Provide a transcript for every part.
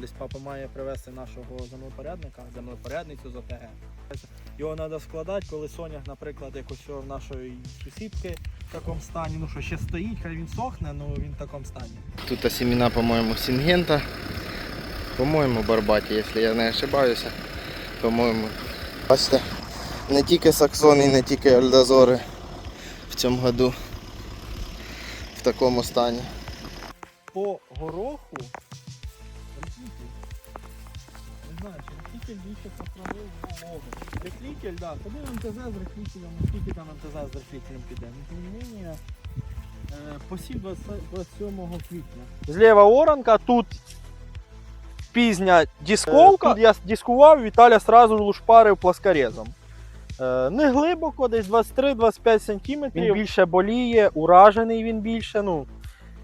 Десь папа має привезти нашого землепорядника, землепорядницю з ОТГ. Його треба складати, коли соняк, наприклад, якось в нашої сусідки в такому стані, ну що ще стоїть, хай він сохне, ну він в такому стані. Тут семена, по-моему, Сингента. По-моєму, Барбаті, якщо я не ошибаюся. По-моєму. Бачите, не тільки саксони, не тільки альдозори в цьому году в такому стані. По гороху. Рехлітель більше сохранив вологу. Рехлітель, так, да, тоді МТЗ з рехлітелем, ну скільки там МТЗ з рехлітелем піде. Ну, тим не менее, е, посів 20 27 квітня. Зліва оранка, тут пізня дисковка. Тут я дискував, Віталя сразу лушпарив плоскорезом. Е, Не глибоко, десь 23-25 см. Він більше боліє, уражений він більше. Ну,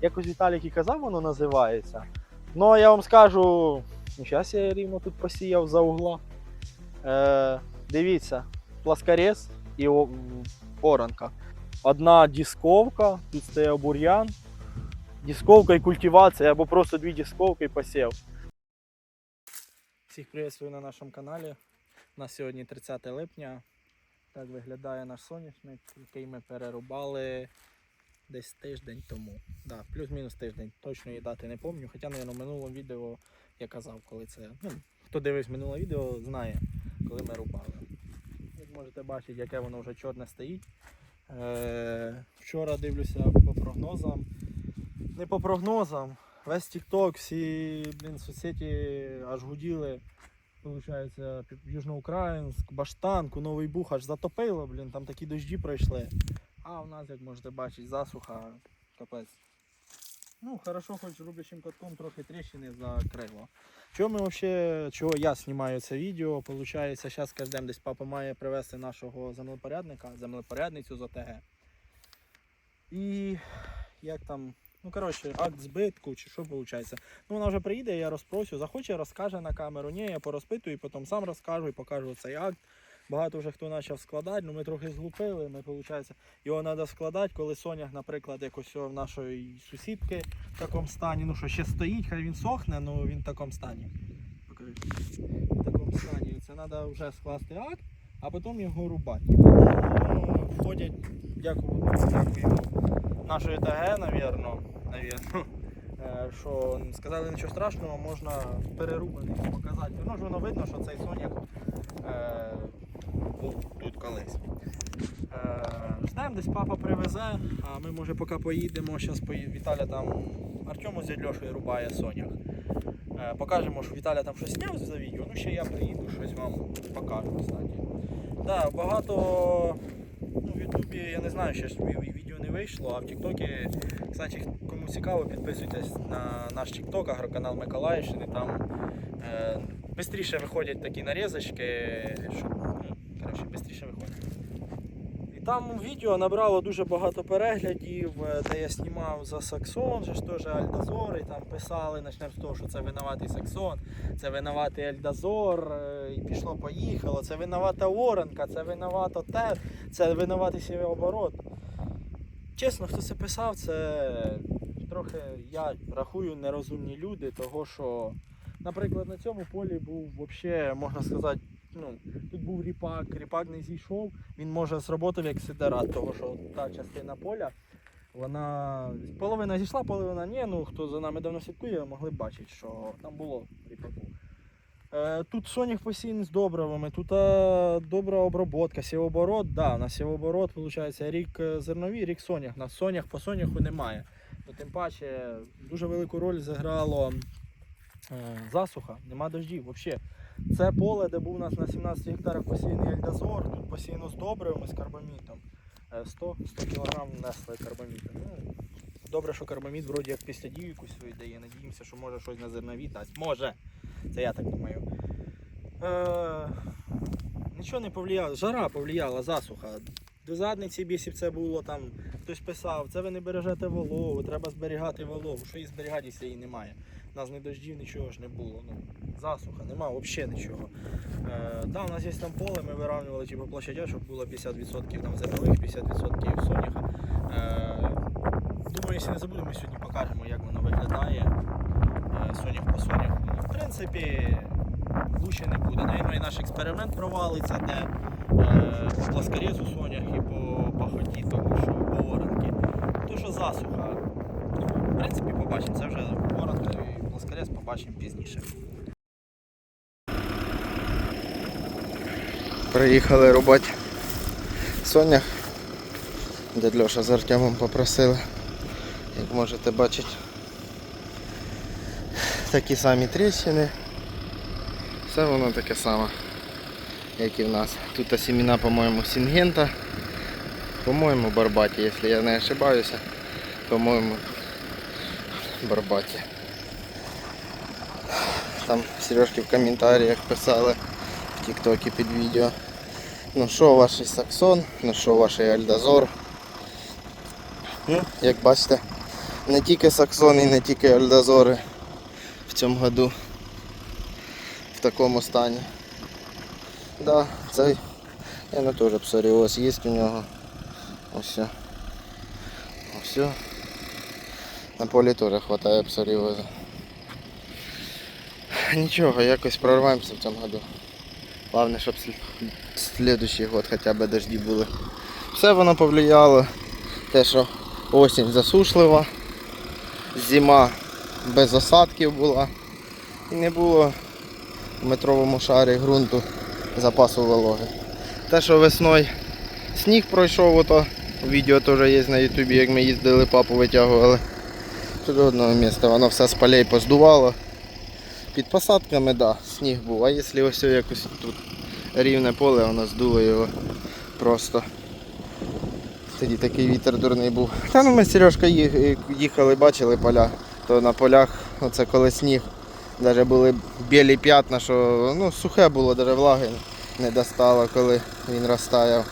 якось Віталік і казав, воно називається. Ну, я вам скажу, зараз я рівно тут посіяв за угла. Е, дивіться, плоскорез і оранка. Одна дисковка, тут стоїть бур'ян. Дисковка і культивація, або просто дві дисковки і посів. Всіх приветствую на нашому каналі. У нас сьогодні 30 липня. Так виглядає наш соняшник, який ми перерубали десь тиждень тому. Да, плюс-мінус тиждень. Точної дати не пам'ятаю. Хоча, мабуть, в минулому відео я казав, коли це. Ну, хто дивився минуле відео, знає, коли ми рубали. Як можете бачити, яке воно вже чорне стоїть. Е, вчора дивлюся по прогнозам. Не по прогнозам. Весь TikTok, всі блін, соцсеті аж гуділи. Получається, Южноукраїнськ, Баштанку, Новий Бух аж затопило, блін, там такі дощі пройшли. А у нас, як можете бачити, засуха, капець. Ну, хорошо, хоч рублячим катком трохи тріщини закрило. Чого ми вообще, чого я знімаю це відео? Получається, зараз кожен десь папа має привезти нашого землепорядника, землепорядницю з ОТГ. І як там, ну коротше, акт збитку чи що виходить. Ну вона вже приїде, я розпросю, захоче, розкаже на камеру. Ні, я порозпитую, і потім сам розкажу і покажу цей акт. Багато вже хто почав складати, ну ми трохи зглупили. Ми, виходить, його треба складати, коли соняк, наприклад, якось в нашої сусідки в такому стані, ну що ще стоїть, хай він сохне, ну він в такому стані. Покажи. В такому стані. Це треба вже скласти акт, а потім його рубати. Ну, Входять, дякую, дякую нашої ТГ, навірно, навірно. е, Що сказали нічого страшного, можна перерубаний показати. Ну ж воно видно, що цей соняк е, був тут колись. Е, Ждемо, десь папа привезе, а ми може поки поїдемо. Зараз Віталя там Артему з Льошею рубає соняк. Е, Покажемо, що Віталя там щось зняв за відео. Ну ще я приїду, щось вам покажу, кстати. Да, багато ну, в Ютубі, я не знаю, ж відео не вийшло, а в Тіктокі, кстати, кому цікаво, підписуйтесь на наш Тікток, агроканал Миколаївщини. Там е, швидше виходять такі нарізочки, що ну, коротше, швидше виходять. І там відео набрало дуже багато переглядів, е, де я знімав за Саксон, же ж теж Альдазор, і там писали, почнемо з того, що це винуватий Саксон, це винуватий Альдазор, е, і пішло поїхало, це винувата Оранка, це винувато те, це винуватий сівооборот. Чесно, хто це писав, це трохи я рахую нерозумні люди, того що, наприклад, на цьому полі був взагалі, можна сказати, ну, тут був ріпак, ріпак не зійшов, він може зробити як сидерат, того що та частина поля, вона половина зійшла, половина ні. Ну хто за нами давно слідкує, могли б бачити, що там було ріпаку. Е, Тут сонях посіян з добривами, тут е, добра оброботка, сівоборот, да, у нас сівоборот, виходить, рік е, зерновий, рік сонях. На сонях по соняху немає. Ну, тим паче дуже велику роль зіграло е, засуха, нема дождів взагалі. Це поле, де був у нас на 17 гектарах посіяний ельдозор, тут посіяно з добривами, з карбамітом. Е, 100, 100 кг внесли карбаміта. Ну, добре, що карбамід вроді як після дію якусь свою дає. Надіємося, що може щось на зернові дасть. Може. Це я так думаю. Е, нічого не повлияло. Жара повлияла, засуха. До задниці бісів це було там, хтось писав, це ви не бережете вологу, треба зберігати вологу. Що її зберігати, якщо її немає? У нас ні дождів, нічого ж не було. Ну, засуха, нема взагалі нічого. Е, да, у нас є там поле, ми вирівнювали типу, площадя, щоб було 50% там зернових, 50% соняха. Е, думаю, якщо не забудемо, ми сьогодні покажемо, як воно виглядає. е, сонях по сонях. В принципі, лучше не буде. Навірно, і наш експеримент провалиться, де по пласкорезу сонях і по пахоті, тому що по оранки. То засуха. В принципі, побачимо. Це вже оранка і пласкорез побачимо пізніше. Приїхали рубати сонях. Дядь Льоша з Артемом попросили. Як можете бачити. Такі самі тріщини. Все воно таке саме, як і в нас. Тут сімена, по-моєму, Сінгента. По-моєму, Барбаті, якщо я не ошибаюся. По-моєму, Барбаті. Там Сережки в коментарях писали в Тіктокі під відео. Ну що ваш Саксон, ну що ваш Альдазор. Ну, як бачите, не тільки Саксон і не тільки Альдазори в цьому году в такому стані. Да, цей я не теж псоріоз є у нього. Ось. Ось. На полі теж вистачає псоріозу. Нічого, якось прорваємося в цьому году. Главное, щоб слід- слідуючий год хоча б дожді були. Все воно повлияло. Те, що осінь засушлива, зима без осадків була і не було в метровому шарі ґрунту запасу вологи. Те, що весною сніг пройшов, ото відео теж є на ютубі, як ми їздили, папу витягували. Тут одного місця воно все з полей поздувало. Під посадками, да, сніг був. А якщо ось якось тут рівне поле, воно здуло його просто. Тоді такий вітер дурний був. Та ну ми з Сережкою їхали, бачили поля, то на полях, оце коли сніг, навіть були білі п'ятна, що ну, сухе було, навіть влаги не достало, коли він розтаяв.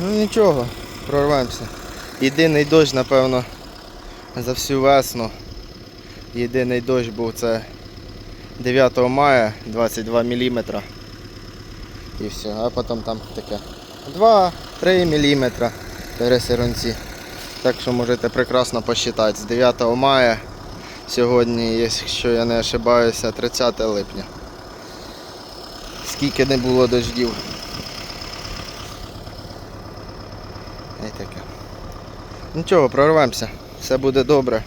Ну нічого, прорвемося. Єдиний дощ, напевно, за всю весну. Єдиний дощ був це 9 мая 22 мм. І все. А потім там таке 2-3 мм пересиронці. Так що можете прекрасно посчитати. З 9 мая сьогодні, якщо я не ошибаюся, 30 липня. Скільки не було дождів. І таке. Нічого, прорвемося. Все буде добре.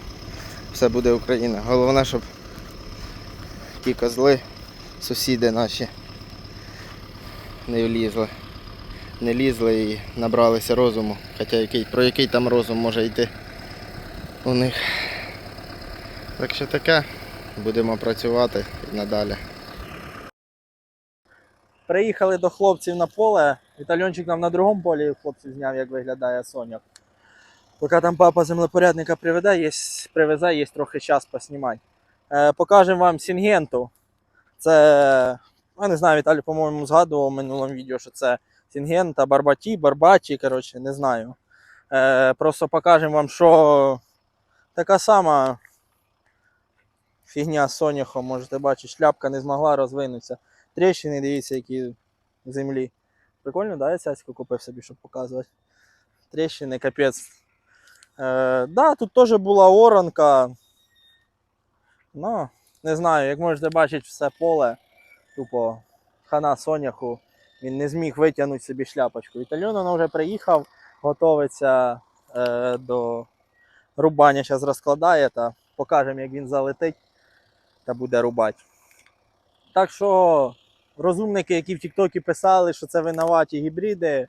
Все буде Україна. Головне, щоб ті козли, сусіди наші не влізли. Не лізли і набралися розуму. Хоча який, про який там розум може йти у них. Так що таке, будемо працювати і надалі. Приїхали до хлопців на поле. Вітальончик нам на другому полі хлопців зняв, як виглядає соняк. Поки там папа землепорядника приведе, є, привезе, є трохи час поснімати. Е, покажемо вам Сінгенту. Це, я не знаю, Віталій, по-моєму, згадував в минулому відео, що це Сінгента, Барбаті, Барбаті, коротше, не знаю. Е, просто покажемо вам, що така сама фігня з соняхом, можете бачити, шляпка не змогла розвинутися. Тріщини, дивіться, які в землі. Прикольно, да, я цяцьку купив собі, щоб показувати. Тріщини, капець. Е, да, тут теж була оранка. Ну, не знаю, як можете бачити, все поле. Тупо хана соняху. Він не зміг витягнути собі шляпочку. Вітальон вже приїхав, готовиться е, до рубання. Зараз розкладає та покажемо, як він залетить та буде рубати. Так що розумники, які в Тіктокі писали, що це винуваті гібриди,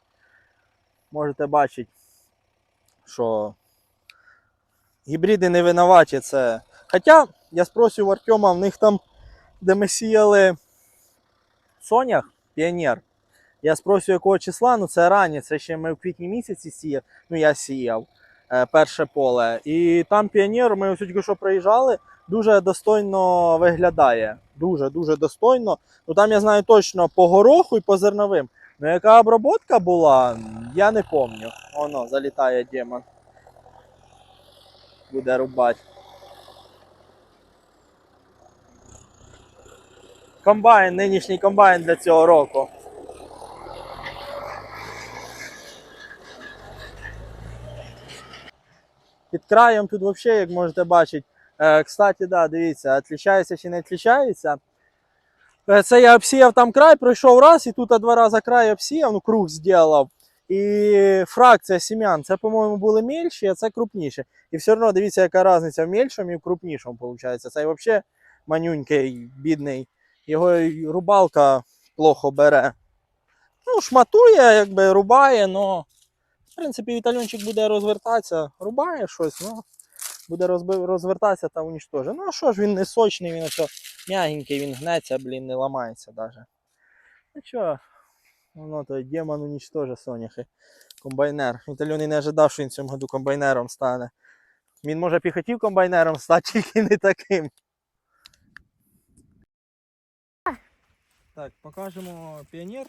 можете бачити, що гібриди не винуваті. Це. Хоча я спросив Артема, в них там, де ми сіяли сонях, піонер. Я спросив, якого числа, ну це ранні, це ще ми в квітні місяці сіяв, ну я сіяв е, перше поле. І там піонер, ми ось тільки що проїжджали, дуже достойно виглядає. Дуже дуже достойно. Ну там я знаю точно по гороху і по зерновим. Ну яка обробка була, я не пам'ятаю. Воно залітає демон. Буде рубати. Комбайн, нинішній комбайн для цього року. Під краєм тут взагалі, як можете бачити, Е, кстати, да, дивіться, відрізняється чи не відрізняється. Е, Це я обсіяв там край, пройшов раз, і тут два рази край обсіяв, ну круг зробив. І фракція сім'ян, це, по-моєму, були мельші, а це крупніше. І все одно дивіться, яка різниця в мельшому і в крупнішому, виходить. Це взагалі манюнький, бідний. Його рубалка плохо бере. Ну, шматує, якби рубає, але в принципі вітальончик буде розвертатися, рубає щось, ну буде розвертатися та унічтожить. Ну а що ж він не сочний, він ось м'ягенький, він гнеться, блін, не ламається навіть. Ну що, воно той демон унічтожить соняхи. Комбайнер. Вітальон не ожидав, що він цьому году комбайнером стане. Він може б і хотів комбайнером стати, тільки не таким. Так, покажемо піонер.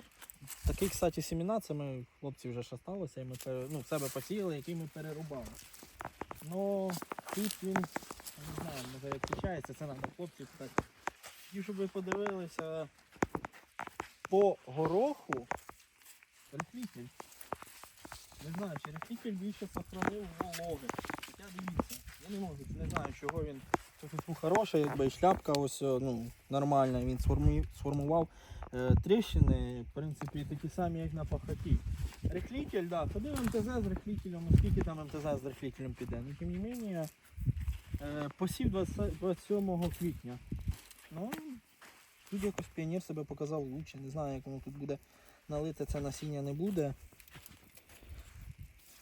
Такий, кстати, семена, це ми хлопці вже ж осталося, і ми ну, в себе посіяли, який ми перерубали. Ну, тут він, не знаю, може як відрізняється, це треба хлопців питати. Хотів, щоб ви подивилися по гороху рехлітель. Не знаю, чи рехлітель більше сохранив вологи. Хоча дивіться, я не можу, не знаю, чого він. Тут був якби шляпка ось ну, нормальна, він сформував е, тріщини, в принципі, такі самі, як на пахоті. Рехлітель, да, ходив МТЗ з рехлітелем, скільки там МТЗ з рехлітелем піде. Ну, тим не менше, е, посів 20 27 квітня. Ну, тут якось піонер себе показав лучше. Не знаю, як воно тут буде налите, це насіння не буде.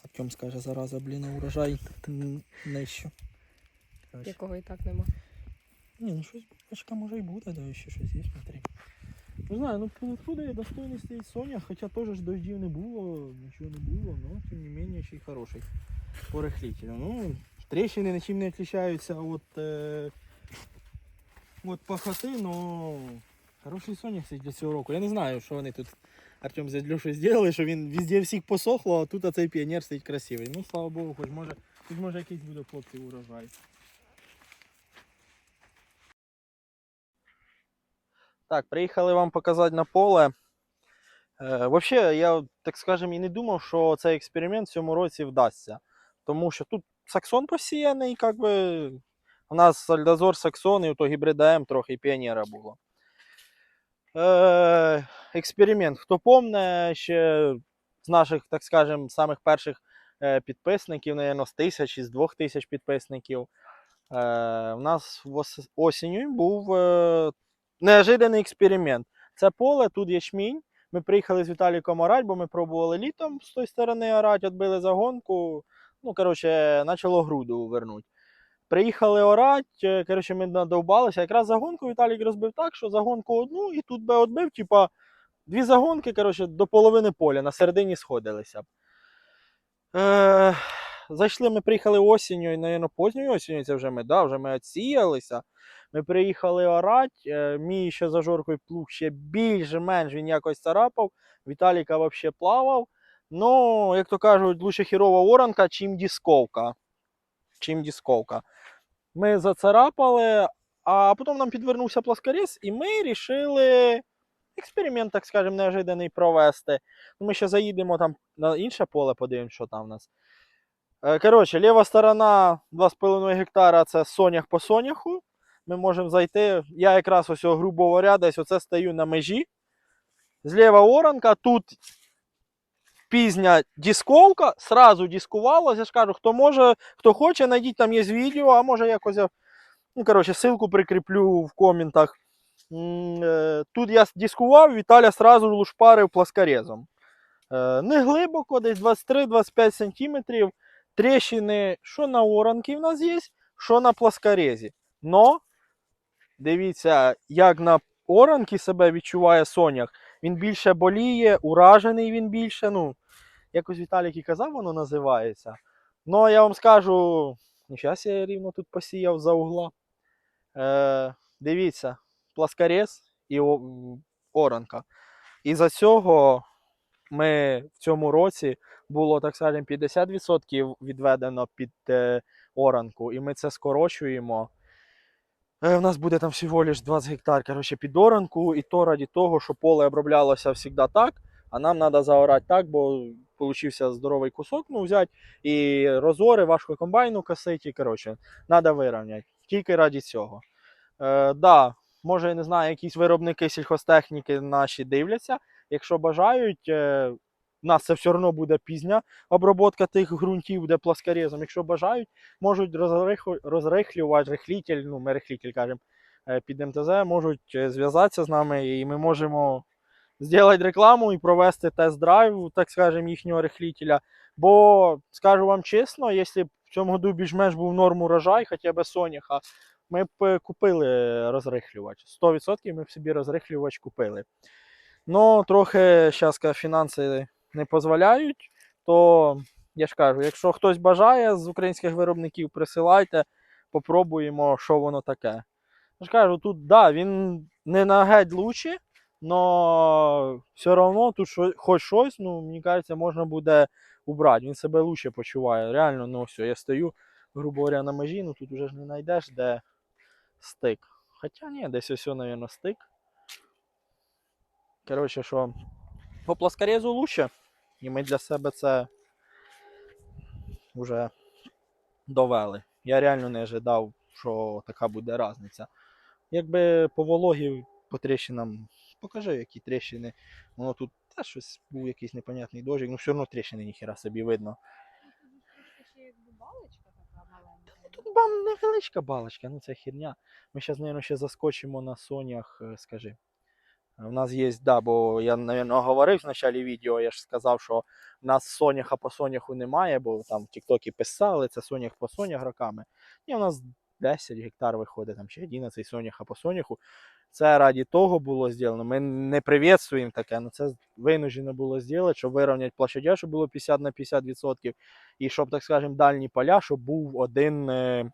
Артем скаже, зараза, блін, урожай нижче. Коротше. якого і так нема. Ні, ну щось бачка може і буде, да, ще щось є, смотри. Не знаю, ну подходи достойний стоїть Соня, хоча теж ж дождів не було, нічого не було, но тим не менше ще й хороший по рихлителю. Ну, тріщини нічим не відрізняються від, е, від пахоти, но хороший Соня для цього року. Я не знаю, що вони тут Артем з Льошею зробили, що він везде всіх посохло, а тут цей піонер стоїть красивий. Ну, слава Богу, хоч може, хоч може якийсь буде хлопці урожай. Так, приїхали вам показати на поле. Е, Взагалі, я, так скажем, і не думав, що цей експеримент в цьому році вдасться. Тому що тут саксон посіяний, як би. У нас Альдазор Саксон і то гібрида М трохи піонера було. Е, експеримент. Хто помне, ще з наших, так скажем, самих перших е, підписників, наверное, з тисяч із двох тисяч підписників. Е, у нас осінню був е, неожиданий експеримент. Це поле, тут ячмінь. Ми приїхали з Віталіком орать, бо ми пробували літом з тої сторони орать, відбили загонку. Ну, коротше, почало груду вернути. Приїхали орать, е, коротше, ми надовбалися. Якраз загонку Віталік розбив так, що загонку одну, і тут би відбив, типа, дві загонки, коротше, до половини поля, на середині сходилися. Е, зайшли, ми приїхали осінню, і, навіть, поздньою осінню, це вже ми, да, вже ми відсіялися. Ми приїхали орать, е, мій ще за жоркою плуг ще більш-менш він якось царапав, Віталіка взагалі плавав. Ну, як то кажуть, лучше хірова оранка, чим дісковка. Чим дісковка. Ми зацарапали, а потім нам підвернувся плоскоріз, і ми вирішили експеримент, так скажемо, неожиданий провести. Ну, Ми ще заїдемо там на інше поле, подивимося, що там в нас. Е, Коротше, ліва сторона 2,5 гектара це сонях по соняху ми можемо зайти. Я якраз ось, грубо говоря, десь оце стою на межі. Зліва оранка, тут пізня дисковка, сразу дискувалося. Я ж кажу, хто може, хто хоче, знайдіть, там є відео, а може якось. я, Ну, коротше, ссылку прикріплю в коментах. Е, Тут я дискував, Віталя сразу лушпарив плоскорезом. Е, Не глибоко, десь 23-25 см. Тріщини, що на оранки в нас є, що на плоскорезі. Но дивіться, як на оранки себе відчуває Сонях. Він більше боліє, уражений він більше. Ну, якось Віталік і казав, воно називається. Ну, я вам скажу, зараз я рівно тут посіяв за угла. Е, дивіться, пласкорез і оранка. І за цього ми в цьому році було, так скажемо, 50% відведено під е, оранку, і ми це скорочуємо. Е, У нас буде там всього лиш 20 гектар коротше, під оранку, і то раді того, що поле оброблялося завжди так, а нам треба заорати так, бо получився здоровий кусок ну, взяти, і розори важко комбайну косити, коротше, треба вирівняти. тільки раді цього. Е, да, може, я не знаю, якісь виробники сільхозтехніки наші дивляться. Якщо бажають, е, у нас це все одно буде пізня обробка тих ґрунтів, де пласкорезом. Якщо бажають, можуть розрихлювати рихлітель, ну, ми рихлітель кажемо, е, під МТЗ, можуть е, зв'язатися з нами, і ми можемо зробити рекламу і провести тест-драйв, так скажемо, їхнього рихлітеля. Бо скажу вам чесно, якщо б в цьому году більш-менш був норм урожай, хоча б соняха, ми б е, купили розрихлювач. 100% ми б собі розрихлювач купили. Ну, трохи зараз фінанси не дозволяють, то я ж кажу, якщо хтось бажає з українських виробників, присилайте, попробуємо, що воно таке. Я ж кажу, тут да, він не на геть лучше, но все одно тут шо, хоч щось, ну, мені кажеться, можна буде убрати. Він себе лучше почуває. Реально, ну все, я стою, грубо говоря, на межі, ну тут вже ж не знайдеш, де стик. Хоча ні, десь ось, мабуть, стик. Коротше, що по пласкорезу лучше. І ми для себе це вже довели. Я реально не ожидав, що така буде різниця. Якби по вологі, по тріщинам, покажи, які тріщини. Воно тут теж щось був якийсь непонятний дощик, ну все одно тріщини ніхіра собі видно. Тут вам невеличка балочка, ну це херня. Ми зараз, мабуть, ще заскочимо на сонях, е, скажи. У нас є, да, бо я, мабуть, говорив в началі відео, я ж сказав, що в нас соняха по соняху немає, бо там в Тіктокі писали, це сонях по сонях роками. І у нас 10 гектар виходить, там чи 11 соняха по соняху. Це раді того було зроблено. Ми не привітствуємо таке, але це винуждено було зробити, щоб вирівняти площадя, щоб було 50 на 50%. І щоб, так скажемо, дальні поля, щоб був один. е,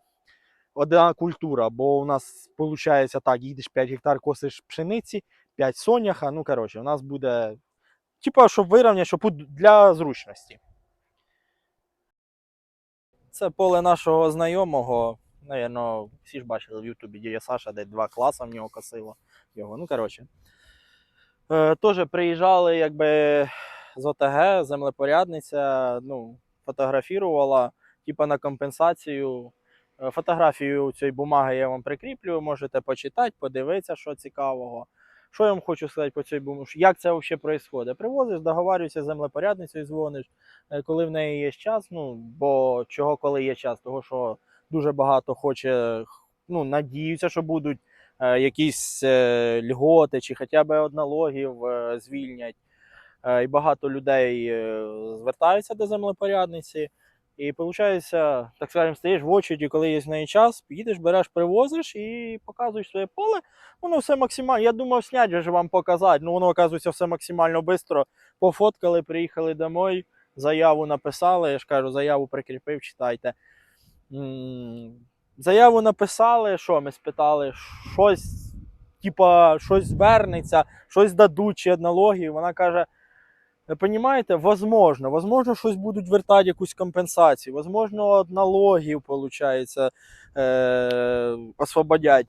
Одна культура, бо у нас виходить так, їдеш 5 гектар косиш пшениці, 5 соняха. Ну, коротше, у нас буде. Типа, щоб вирівняти, щоб для зручності. Це поле нашого знайомого. Наверно, всі ж бачили в Ютубі дядя Саша, де два класи в нього косило його. Ну, коротше. Е, Теж приїжджали якби з ОТГ, землепорядниця, ну, фотографувала, типа на компенсацію. Е, Фотографію цієї бумаги я вам прикріплю, можете почитати, подивитися, що цікавого. Що я вам хочу сказати по цій бумазі? Як це взагалі відбувається? Привозиш, договарюєшся з землепорядницею, дзвониш, е, коли в неї є час. Ну, бо чого коли є час? Того, що дуже багато хоче, ну, надіються, що будуть е, якісь е, льготи чи хоча б од налогів е, звільнять. Е, і багато людей е, звертаються до землепорядниці. І виходить, так скажемо, стаєш в очереді, коли є в неї час, їдеш, береш, привозиш і показуєш своє поле. Воно все максимально. Я думав, снять же вам показати. Ну воно оказується все максимально швидко. Пофоткали, приїхали домой, заяву написали. Я ж кажу, заяву прикріпив, читайте. Заяву написали, що ми спитали, щось, типа, щось звернеться, щось дадуть чи налоги. Вона каже. Ви возможно, возможно, щось будуть вертати якусь компенсацію, возможно, налогів, виходить, е, освободять.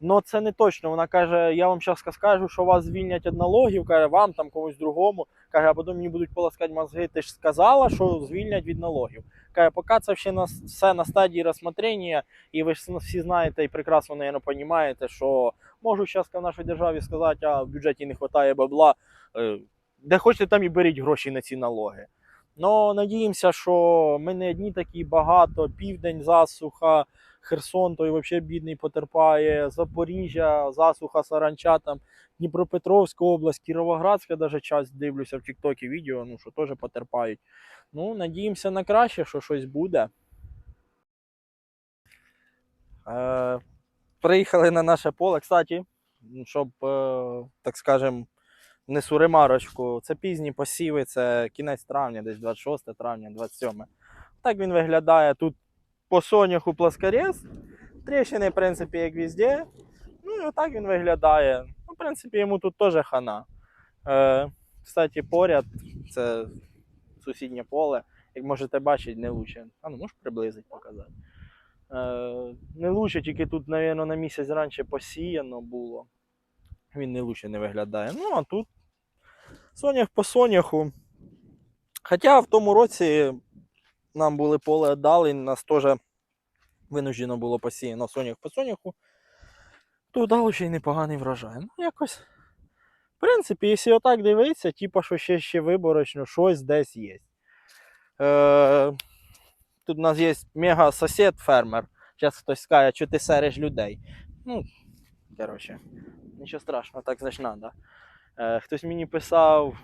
Но це не точно. Вона каже: я вам зараз скажу, що вас звільнять від налогів, каже, вам там комусь другому. Каже, а потім мені будуть полоскати мозги. Ти ж сказала, що звільнять від налогів. Каже, поки це ще на, все на стадії розсмотрення, і ви ж всі знаєте і прекрасно, наверное, розумієте, що можу зараз в нашій державі сказати, а в бюджеті не вистачає бабла. Де хочете, там і беріть гроші на ці налоги. Ну, надіємося, що ми не одні такі багато. Південь, засуха, Херсон, той взагалі бідний потерпає, Запоріжжя, засуха, Саранча, там, Дніпропетровська область, Кіровоградська, навіть час дивлюся в Тіктокі відео, ну, що теж потерпають. Ну, надіємося на краще, що щось буде. Е, приїхали на наше поле, кстати, щоб, е, так скажемо, несу ремарочку. Це пізні посіви, це кінець травня, десь 26 травня, 27. Так він виглядає. Тут по соняху плоскорез. Тріщини, в принципі, як везде. Ну і отак він виглядає. Ну, в принципі, йому тут теж хана. Е, кстати, поряд це сусіднє поле. Як можете бачити, не лучше. А ну можеш приблизити показати. Е, не лучше, тільки тут, мабуть, на місяць раніше посіяно було. Він не лучше не виглядає. Ну, а тут сонях по соняху. Хоча в тому році нам були поле дали, нас теж винуждено було посіяно сонях по соняху, то дало ще й непоганий врожай. Ну, якось. В принципі, якщо отак дивитися, типу, що ще, ще виборочно щось десь є. Е, тут у нас є мега сосед фермер. Зараз хтось скаже, що ти сереш людей. Ну, коротше, нічого страшного, так значить треба. Е, хтось мені писав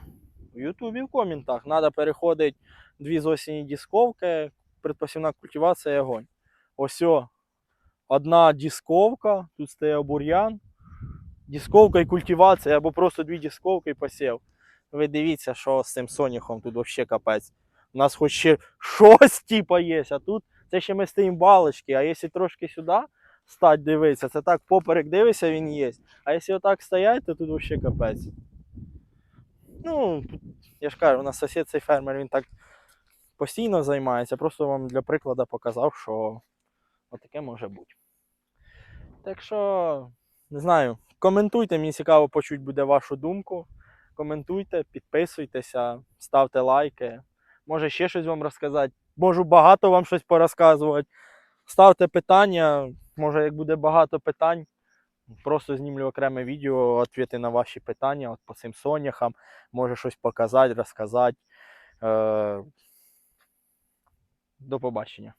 в Ютубі в коментах, треба переходити дві з осені дисковки, предпосівна культивація і огонь. Ось о, одна дисковка, тут стоїть бур'ян, дисковка і культивація, або просто дві дисковки і посів. Ви дивіться, що з цим соняхом тут взагалі капець. У нас хоч ще щось типа є, а тут це ще ми стоїмо балочки, а якщо трошки сюди стать дивитися, це так поперек дивишся, він є. А якщо отак стоять, то тут взагалі капець. Ну, я ж кажу, у нас сусід цей фермер, він так постійно займається. Просто вам для прикладу показав, що отаке може бути. Так що, не знаю, коментуйте, мені цікаво почути буде вашу думку. Коментуйте, підписуйтеся, ставте лайки. Може ще щось вам розказати. Можу багато вам щось порозказувати. Ставте питання. Може, як буде багато питань, просто знімлю окреме відео, відповіти на ваші питання от по цим соняхам. Може щось показати, розказати. Е, До побачення.